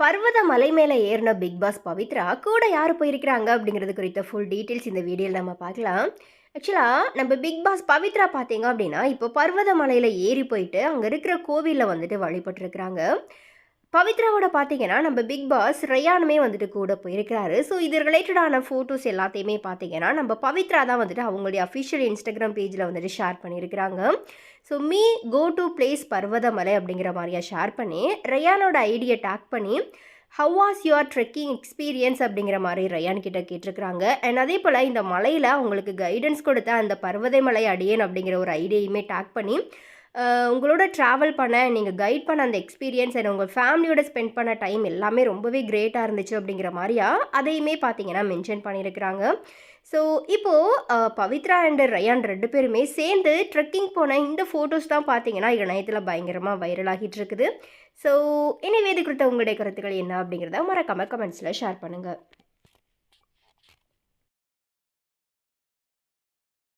பர்வத மலை மேலே ஏறின பிக் பாஸ் பவித்ரா கூட யார் போயிருக்கிறாங்க அப்படிங்கிறது குறித்த ஃபுல் டீட்டெயில்ஸ் இந்த வீடியோவில் நம்ம பார்க்கலாம். ஆக்சுவலாக நம்ம பிக் பாஸ் பவித்ரா பார்த்தீங்க அப்படின்னா இப்போ பர்வத மலையில் ஏறி போயிட்டு அங்கே இருக்கிற கோவிலில் வந்துட்டு வழிபட்டுருக்குறாங்க. பவித்ராவோட பார்த்தீங்கன்னா நம்ம பிக் பாஸ் ரயானுமே வந்துட்டு கூட போயிருக்கிறாரு. ஸோ இது ரிலேட்டடான ஃபோட்டோஸ் எல்லாத்தையுமே பார்த்தீங்கன்னா நம்ம பவித்ரா தான் வந்துட்டு அவங்களுடைய அஃபிஷியல் இன்ஸ்டாகிராம் பேஜில் வந்துட்டு ஷேர் பண்ணியிருக்கிறாங்க so me go to place Parvathamalai அப்படிங்கிற மாதிரியா ஷேர் பண்ணி ரயானோட ஐடியை டேக் பண்ணி how was your trekking experience அப்படிங்கிற மாதிரி ரயான் கிட்ட கேட்டிருக்கிறாங்க. அண்ட் அதே போல் இந்த மலையில் அவங்களுக்கு கைடன்ஸ் கொடுத்த அந்த பர்வதமலை அடியேன் அப்படிங்கிற ஒரு ஐடியையுமே டேக் பண்ணி உங்களோட ட்ராவல் பண்ண நீங்கள் கைட் பண்ண அந்த எக்ஸ்பீரியன்ஸ் அண்ட் உங்கள் ஃபேமிலியோட ஸ்பெண்ட் பண்ண டைம் எல்லாமே ரொம்பவே கிரேட்டாக இருந்துச்சு அப்படிங்கிற மாதிரியா? அதையுமே பார்த்தீங்கன்னா மென்ஷன் பண்ணியிருக்கிறாங்க ஸோ இப்போது பவித்ரா அண்ட் ரயான் ரெண்டு பேருமே சேர்ந்து ட்ரெக்கிங் போன இந்த ஃபோட்டோஸ் தான் பார்த்தீங்கன்னா இணையத்தில் பயங்கரமாக வைரல் ஆகிட்டு இருக்குது. ஸோ எனவே இது குறித்த உங்களுடைய கருத்துக்கள் என்ன அப்படிங்கிறத மறக்காமல் கமெண்ட்ஸில் ஷேர் பண்ணுங்கள்